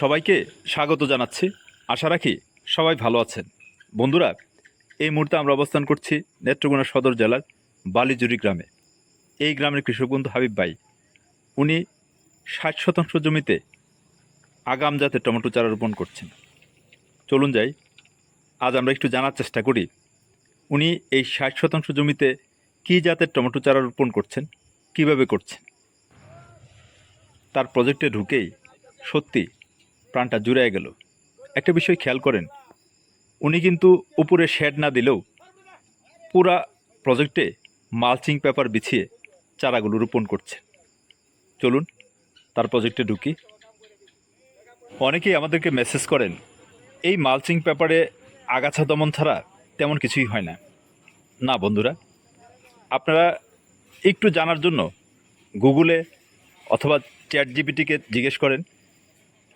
সবাইকে স্বাগত জানাচ্ছি। আশা রাখি সবাই ভালো আছেন। বন্ধুরা, এই মুহূর্তে আমরা অবস্থান করছি নেত্রকোনা সদর জেলার বালিজুরি গ্রামে। এই গ্রামের কৃষক বন্ধু হাবিব ভাই, উনি ষাট শতাংশ জমিতে আগাম জাতের টমেটো চারা রোপণ করছেন। চলুন যাই, আজ আমরা একটু জানার চেষ্টা করি, উনি এই ষাট শতাংশ জমিতে কী জাতের টমেটো চারা রোপণ করছেন, কীভাবে করছেন? তার প্রজেক্টে ঢুকেই সত্যি প্রাণটা জুড়ে গেল। একটা বিষয় খেয়াল করেন, উনি কিন্তু উপরে শেড না দিলেও পুরা প্রজেক্টে মালচিং পেপার বিছিয়ে চারাগুলো রোপণ করছে। চলুন, তার প্রজেক্টে ঢুকি। অনেকেই আমাদেরকে মেসেজ করেন, এই মালচিং পেপারে আগাছা দমন ছাড়া তেমন কিছুই হয় না। না বন্ধুরা, আপনারা একটু জানার জন্য গুগলে অথবা চ্যাট জিপিটিকে জিজ্ঞেস করেন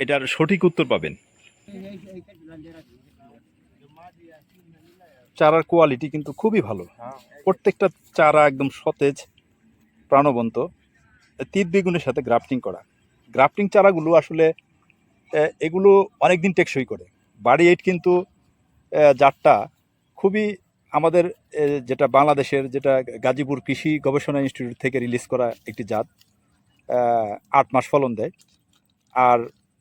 এটার সঠিক উত্তর পাবেন। চারার কোয়ালিটি কিন্তু খুবই ভালো। প্রত্যেকটা চারা একদম সতেজ, প্রাণবন্ত। তিত বেগুনের সাথে গ্রাফটিং করা। গ্রাফটিং চারাগুলো আসলে এগুলো অনেক দিন টেকসই করে। বাড়ি এইট কিন্তু জাতটা খুবই আমাদের যেটা বাংলাদেশের, যেটা গাজীপুর কৃষি গবেষণা ইনস্টিটিউট থেকে রিলিজ করা একটি জাত আট মাস ফলন দেয়। আর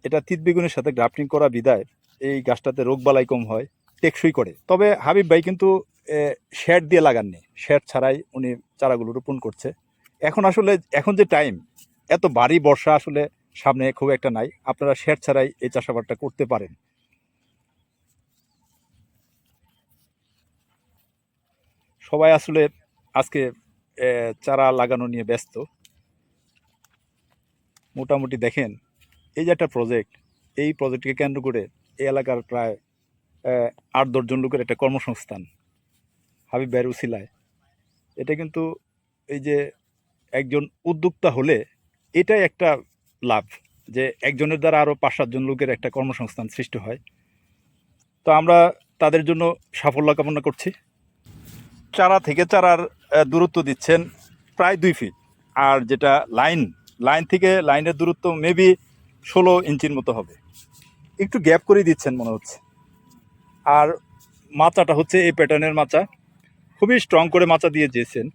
এটা তিত বেগুনের সাথে গ্রাফটিং করা বিদায়। এই গাছটাতে রোগবালাই কম হয়, টেকসই করে। তবে হাবিব ভাই কিন্তু শেড দিয়ে লাগাননি। শেড ছাড়াই উনি চারাগুলো রোপণ করছে। এখন আসলে, এখন যে টাইম এত ভারী বর্ষা আসলে সামনে খুব একটা নাই। আপনারা শেড ছাড়াই এই চাষাবাদটা করতে পারেন। সবাই আসলে আজকে চারা লাগানো নিয়ে ব্যস্ত। মোটামুটি দেখেন এই যে একটা প্রজেক্ট এই প্রজেক্টকে কেন্দ্র করে এই এলাকার প্রায় আট দশজন লোকের একটা কর্মসংস্থান, হাবিব ভাইয়ের উসিলায়। এটা কিন্তু এই যে একজন উদ্যোক্তা হলে এটাই একটা লাভ, যে একজনের দ্বারা আরও পাঁচ সাতজন লোকের একটা কর্মসংস্থান সৃষ্টি হয়। তো আমরা তাদের জন্য সাফল্য কামনা করছি। চারা থেকে চারার দূরত্ব দিচ্ছেন প্রায় দুই ফিট আর যেটা লাইন লাইন থেকে লাইনের দূরত্ব মেবি ষোলো ইঞ্চির মতো হবে। একটু গ্যাপ করে দিচ্ছেন মনে হচ্ছে। আর মাচাটা হচ্ছে এই প্যাটার্নের মাচা। খুবই স্ট্রং করে মাচা দিয়ে দিয়েছেন।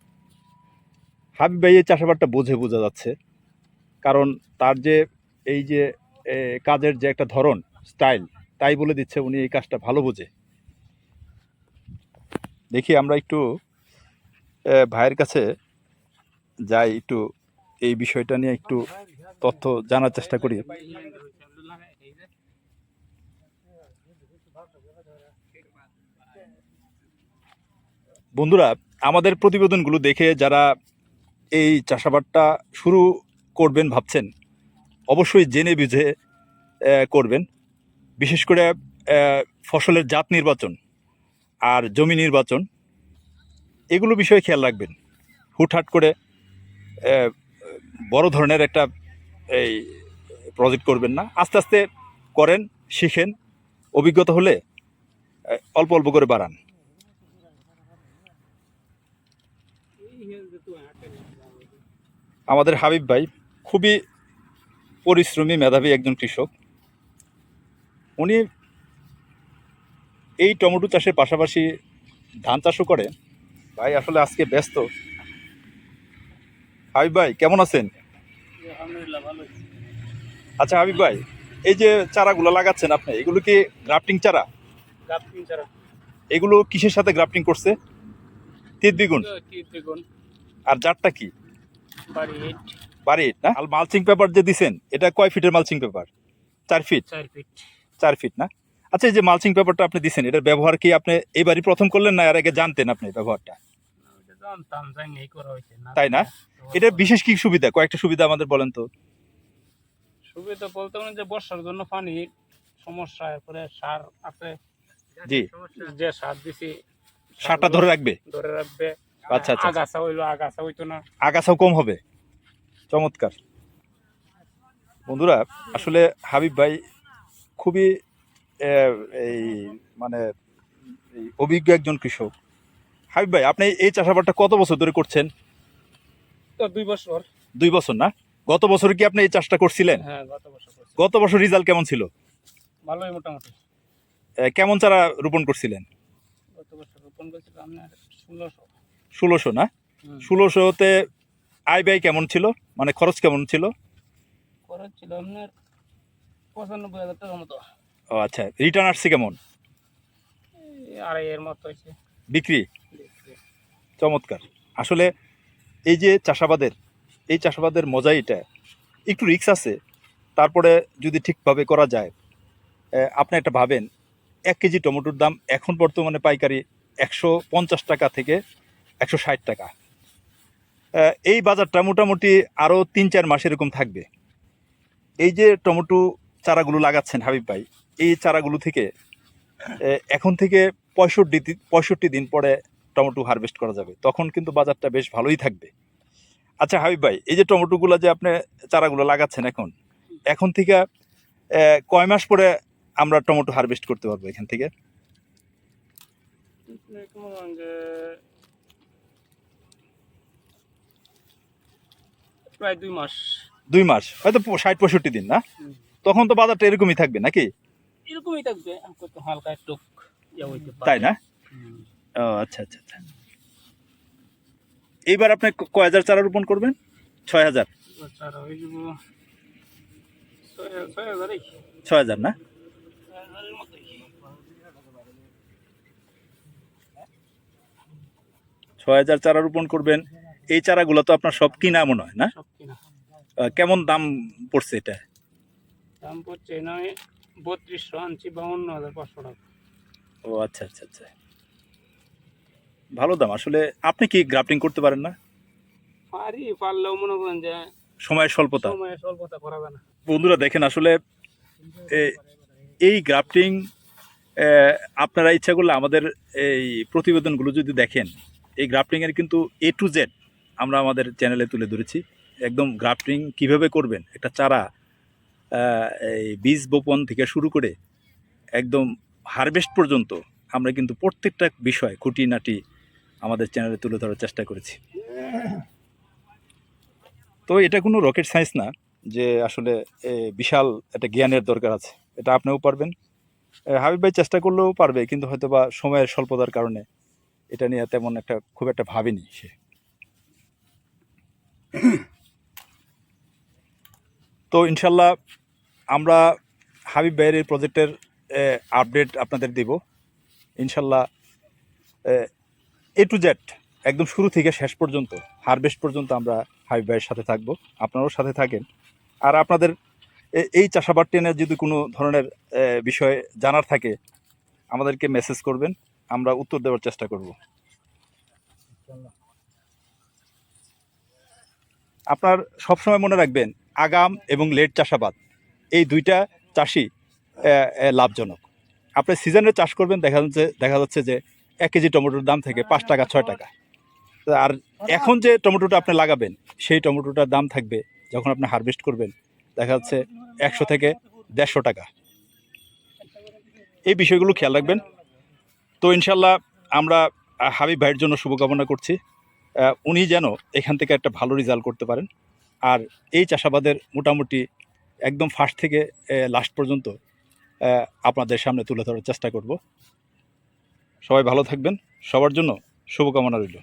হাবিব ভাই এই চাষাবাদটা বোঝে বোঝা যাচ্ছে। কারণ তার যে এই যে কাজের যে একটা ধরন স্টাইল তাই বলে দিচ্ছে উনি এই কাজটা ভালো বোঝে। দেখি আমরা একটু ভাইয়ের কাছে যাই একটু এই বিষয়টা নিয়ে একটু তথ্য জানার চেষ্টা করি। বন্ধুরা, আমাদের প্রতিবেদনগুলো দেখে যারা এই চাষাবাদটা শুরু করবেন ভাবছেন, অবশ্যই জেনে বুঝে করবেন। বিশেষ করে ফসলের জাত নির্বাচন আর জমি নির্বাচন, এগুলো বিষয়ে খেয়াল রাখবেন। হুটহাট করে বড় ধরনের একটা এই প্রজেক্ট করবেন না। আস্তে আস্তে করেন, শিখেন, অভিজ্ঞতা হলে অল্প অল্প করে বাড়ান। আমাদের হাবিব ভাই খুবই পরিশ্রমী মেধাবী একজন কৃষক। উনি এই টমেটো চাষের পাশাপাশি ধান চাষও করে। ভাই আসলে আজকে ব্যস্ত। হাবিব ভাই, কেমন আছেন? আলহামদুলিল্লাহ আচ্ছা হাবিব ভাই এই যে চারাগুলো লাগাচ্ছেন আপনি এগুলো কি গ্রাফটিং চারা? গাপ্পিং ছাড়া এগুলো কিসের সাথে গ্রাফটিং করছে? তিত দ্বিগুণ। আর জারটা কি? বাড়ি বাড়ি না? আর মালচিং পেপার যে দিছেন এটা কয় ফিটের মালচিং পেপার চার ফিট? চার ফিট। চার ফিট না? আচ্ছা এই যে মালচিং পেপারটা আপনি দিছেন এটার ব্যবহার কি আপনি এবারই প্রথম করলেন না এর আগে জানতেন আপনি ব্যবহারটা? তাই না? এটা বিশেষ কি সুবিধা? কয়েকটা সুবিধা আমাদের বলেন তো। সুবিধা বলতে পারেন যে বর্ষার জন্য পানি সমস্যা এরপরে সার আছে। জি। যে সার দিছি সারটা ধরে রাখবে? ধরে রাখবে। আচ্ছা আচ্ছা। আগাছা হইল আগাছা হইতো না। আগাছাও কম হবে? চমৎকার। বন্ধুরা আসলে হাবিব ভাই খুবই এই মানে এই অভিজ্ঞ একজন কৃষক। হাবিব ভাই আপনি এই চাষাবাদটা কত বছর ধরে করছেন? দুই বছর। দুই বছর না? গত বছর কি আপনি এই চাষটা করছিলেন? হ্যাঁ গত বছর রেজাল্ট কেমন ছিল? ভালোই মোটামুটি। কেমন চারা রোপণ করছিলেন? ষোলোশো। না? ষোলোশোতে আয় ব্যয় কেমন ছিল? মানে খরচ কেমন ছিল? খরচ ছিল আপনার পঁচানব্বই হাজার টাকার মতো। ও আচ্ছা রিটার্ন আসছে কেমন? আড়াইয়ের মতো বিক্রি? চমৎকার। আসলে এই যে চাষাবাদের, এই চাষাবাদের মজাই এটা। একটু রিক্স আছে, তারপরে যদি ঠিকভাবে করা যায় আপনি একটা ভাবেন, এক কেজি টমেটোর দাম এখন বর্তমানে পাইকারি একশো পঞ্চাশ টাকা থেকে একশো ষাট টাকা। এই বাজারটা মোটামুটি আরও তিন চার মাস এরকম থাকবে। এই যে টমেটো চারাগুলো লাগাচ্ছেন হাবিব ভাই, এই চারাগুলো থেকে এখন থেকে পঁয়ষট্টি পঁয়ষট্টি দিন পরে টমেটো হারভেস্ট করা যাবে। তখন কিন্তু বাজারটা বেশ ভালোই থাকবে। আচ্ছা হাবিব ভাই এই যে টমেটোগুলো যে আপনি চারাগুলো লাগাচ্ছেন এখন এখন থেকে কয় মাস পরে আমরা টমেটো হারভেস্ট করতে পারব এখান থেকে? প্রায় দুই মাস। দুই মাস হয়তো ষাট পঁয়ষট্টি দিন না? তখন তো বাজারটা এরকমই থাকবে নাকি? এরকমই থাকবে হালকা একটু ইয়ে। তাই না। ও আচ্ছা আচ্ছা আচ্ছা। এইবার আপনি ক- কয় হাজার চারা রোপণ করবেন? ছয় হাজার? ছয়- হাজার না? ছয় হাজার চারা রোপণ করবেন। এই চারাগুলো তো আপনার সব কিনা মনে হয় না? কেমন দাম পড়ছে এটা? দাম পড়ছে নয় বত্রিশশো আনছি বাউন্ন হাজার পাঁচশো টাকা। ও আচ্ছা আচ্ছা আচ্ছা। ভালো দাম। আসলে আপনি কি গ্রাফটিং করতে পারেন না? পারি পারলেও মনে করেন যে সময়ের স্বল্পতা। সময় স্বল্পতা করা যায় না। বন্ধুরা দেখেন আসলে এই গ্রাফটিং আপনারা ইচ্ছা করলে আমাদের এই প্রতিবেদনগুলো যদি দেখেন এই গ্রাফটিংয়ের কিন্তু এ টু জেড আমরা আমাদের চ্যানেলে তুলে ধরেছি। একদম গ্রাফটিং কীভাবে করবেন একটা চারা এই বীজ বপন থেকে শুরু করে একদম হারভেস্ট পর্যন্ত আমরা কিন্তু প্রত্যেকটা বিষয় খুঁটিনাটি আমাদের চ্যানেলে তুলে ধরার চেষ্টা করেছি। তো এটা কোনো রকেট সায়েন্স না, যে আসলে বিশাল একটা জ্ঞানের দরকার আছে। এটা আপনিও পারবেন। হাবিব ভাই চেষ্টা করলেও পারবে, কিন্তু হয়তো বা সময়ের স্বল্পতার কারণে এটা নিয়ে তেমন একটা, খুব একটা ভাবেনি সে। তো ইনশাল্লাহ আমরা হাবিব ভাইয়ের এই প্রজেক্টের আপডেট আপনাদের দিব। ইনশাল্লাহ এ টু জেড একদম শুরু থেকে শেষ পর্যন্ত হারভেস্ট পর্যন্ত আমরা হাবিব ভাইয়ের সাথে থাকব আপনারাও সাথে থাকেন। আর আপনাদের এই চাষাবাদ টেনের যদি কোনো ধরনের বিষয় জানার থাকে আমাদেরকে মেসেজ করবেন আমরা উত্তর দেওয়ার চেষ্টা করব। আপনার সবসময় মনে রাখবেন আগাম এবং লেট চাষাবাদ এই দুইটা এ, লাভজনক। আপনি সিজনে চাষ করবেন দেখা যাচ্ছে দেখা যাচ্ছে যে এক কেজি টমেটোর দাম থেকে পাঁচ টাকা, ছয় টাকা। আর এখন যে টমেটোটা আপনি লাগাবেন, সেই টমেটোটার দাম থাকবে যখন আপনি হারভেস্ট করবেন, দেখা যাচ্ছে একশো থেকে দেড়শো টাকা। এই বিষয়গুলো খেয়াল রাখবেন। তো ইনশাল্লাহ আমরা হাবিব ভাইয়ের জন্য শুভকামনা করছি। উনি যেন এখান থেকে একটা ভালো রেজাল্ট করতে পারেন। আর এই চাষাবাদের মোটামুটি একদম ফার্স্ট থেকে লাস্ট পর্যন্ত আপনাদের সামনে তুলে ধরার চেষ্টা করব। সবাই ভালো থাকবেন। সবার জন্য শুভকামনা রইল।